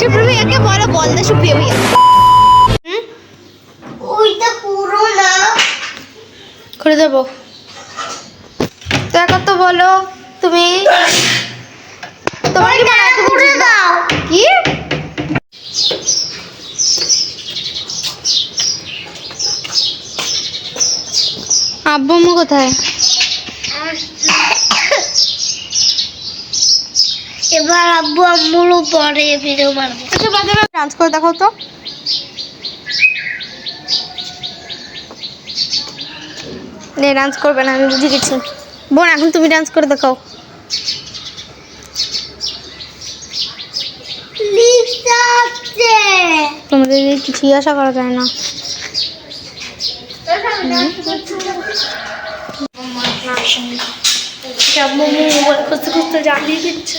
সুপ্রিয় বলো সুপ্রিয় ভাইয়া। ওইটা পুরো না। করে দেবো। তো এখন তো বলো তুমি? তোমার কি জিতবে? দাও। কি? আব্বু কোথায়? এবার আব্বু আম্মুরও পরে ভিডিও বানাবো আচ্ছা বাজারে ডান্স করে দেখো তো। নে ডান্স করবে না আমি বুঝে গেছি বোন এখন তুমি ডান্স করে দেখাও। তোমাদের কিছু জিজ্ঞাসা করা যায় না। মোবাইল খুঁজতে খুঁজতে জ্বালিয়ে দিচ্ছে।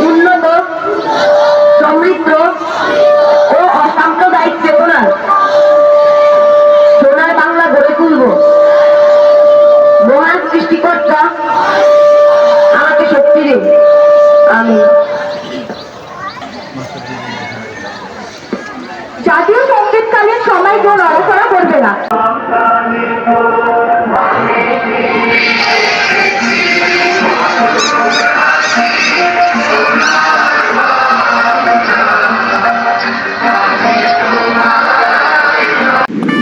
উন্নত, সমৃদ্ধ ও অসাম্প্রদায়িক চেতনা। সোনার বাংলা গড়ে তুলব। মহান সৃষ্টিকর্তা, আমাকে শক্তি দিন। আমি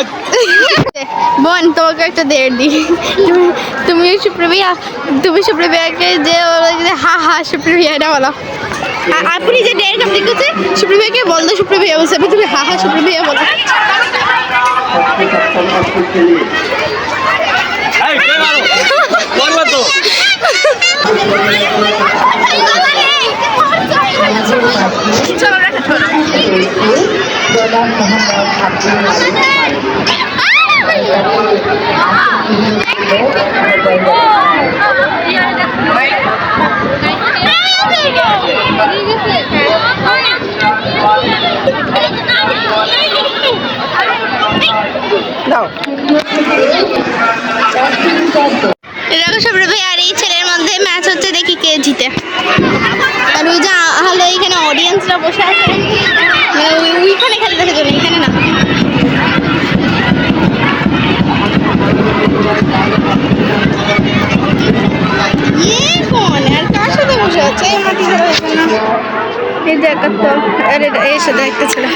বোন তোমাকে একটা দেড় দি তুমি তুমি সুপ্রিয় ভাইয়া তুমি সুপ্রিয় ভাইয়াকে যে বলো যে হা হা সুপ্রিয় ভাইয়া এটা বলো আপনি যে দেড় নাম লিখেছে সুপ্রিয় ভাইয়াকে বল দে সুপ্রিয় ভাইয়া বলছে তুমি হা হা সুপ্রিয় ভাইয়া এই ছেলের মধ্যে ম্যাচ হচ্ছে দেখি কে জিতে। আর হলো এখানে অডিয়েন্সরা বসে আছে। ওইখানে একটা আরে এই সাথে একটা ছেলে।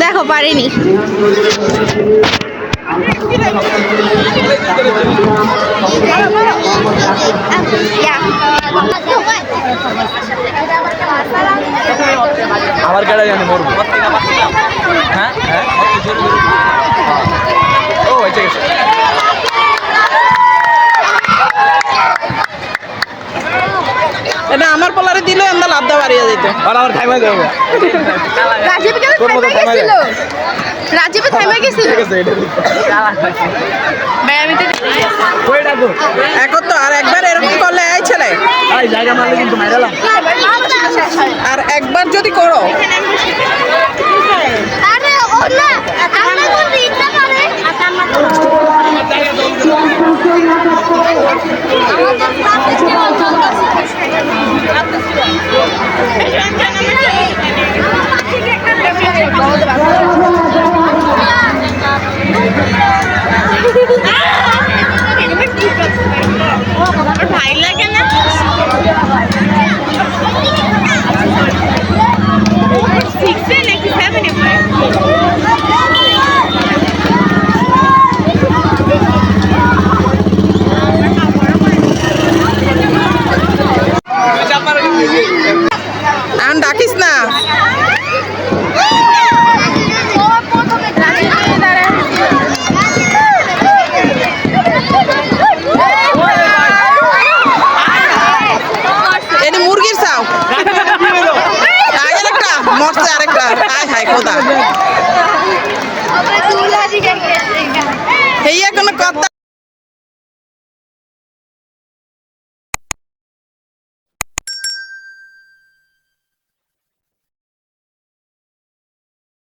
দেখো পারিনি। আমার কেডা জানি মরবো হ্যাঁ হ্যাঁ ও হয়েছে গেছে এটা আমার পোলারে দিলে যেত আর আমার খাইমা যাব রাজীব কেন গেছিল? রাজীবে গেছিল ভাই আমি তো কই ডাকো এখন তো আর একবার এরকম করলে এই ছেলে। এই জায়গা মারলে কিন্তু মাইরালাম আর একবার যদি করো আরে ও না আমরা তো দিতে পারে 呢？